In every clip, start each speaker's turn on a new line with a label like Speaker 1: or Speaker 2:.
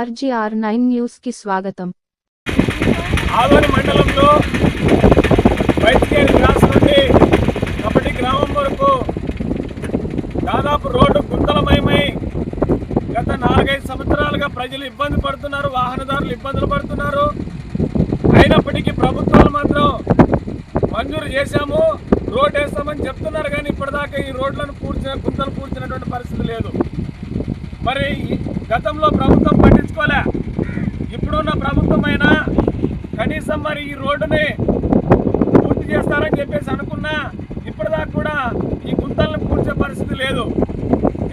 Speaker 1: RGR nine న్యూస్కి స్వాగతం.
Speaker 2: ఆదోని మండలంలో బయటికేరి క్రాస్ నుండి కబడ్డీ గ్రామం వరకు దాదాపు రోడ్డు గుంతలమయమై గత నాలుగైదు సంవత్సరాలుగా ప్రజలు ఇబ్బంది పడుతున్నారు వాహనదారులు ఇబ్బందులు పడుతున్నారు. అయినప్పటికీ ప్రభుత్వాలు మాత్రం మంజూరు చేశాము రోడ్ వేస్తామని చెప్తున్నారు కానీ ఇప్పటిదాకా ఈ రోడ్లను పూడ్చిన గుంతలు పూడ్చినటువంటి పరిస్థితి లేదు. మరి గతంలో ప్రభుత్వం పట్టించుకోలే ఇప్పుడున్న ప్రభుత్వం అయినా కనీసం మరి ఈ రోడ్డుని పూర్తి చేస్తారని చెప్పేసి అనుకున్నా ఇప్పటిదాకా కూడా ఈ గుంతలను పూడ్చే పరిస్థితి లేదు.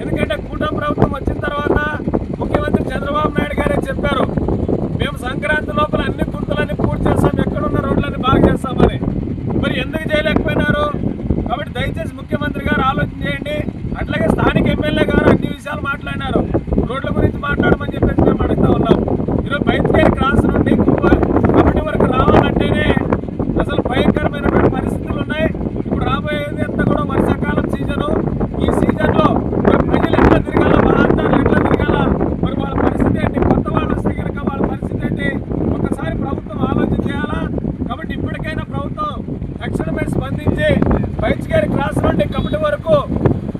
Speaker 2: ఎందుకంటే కూటమి ప్రభుత్వం వచ్చిన తర్వాత ముఖ్యమంత్రి చంద్రబాబు నాయుడు గారే చెప్పారు మేము సంక్రాంతి లోపల అన్ని ప్రభుత్వం తక్షణమే స్పందించి బయటగారి క్రాస్ నుండి కమిటీ వరకు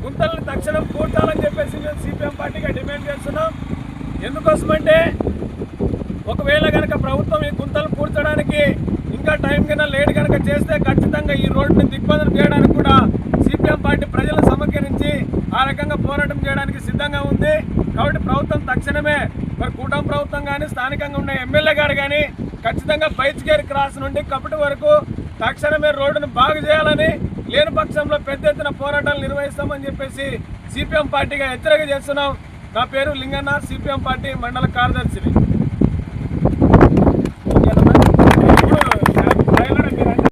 Speaker 2: గుంతలను తక్షణం కూర్చాలని చెప్పేసి మేము సిపిఎం పార్టీగా డిమాండ్ చేస్తున్నాం. ఎందుకోసమంటే ఒకవేళ కనుక ప్రభుత్వం ఈ గుంతలు పూడ్చడానికి ఇంకా టైం కన్నా లేట్ కనుక చేస్తే ఖచ్చితంగా ఈ రోడ్డుని దిగ్బంధనం చేయడానికి కూడా సిపిఎం పార్టీ ప్రజలను సమీకరించి ఆ రకంగా పోరాటం చేయడానికి సిద్ధంగా ఉంది. కాబట్టి ప్రభుత్వం తక్షణమే మరి కూటమి ప్రభుత్వం కానీ స్థానికంగా ఉన్న ఎమ్మెల్యే గారు కానీ ఖచ్చితంగా బైచ్గేరి క్రాస్ నుండి కపటి వరకు తక్షణమే రోడ్డును బాగు చేయాలని లేని పక్షంలో పెద్ద ఎత్తున పోరాటాలు నిర్వహిస్తామని చెప్పేసి సిపిఎం పార్టీగా హెచ్చరిక చేస్తున్నాం. నా పేరు లింగన్న సిపిఎం పార్టీ మండల కార్యదర్శిని.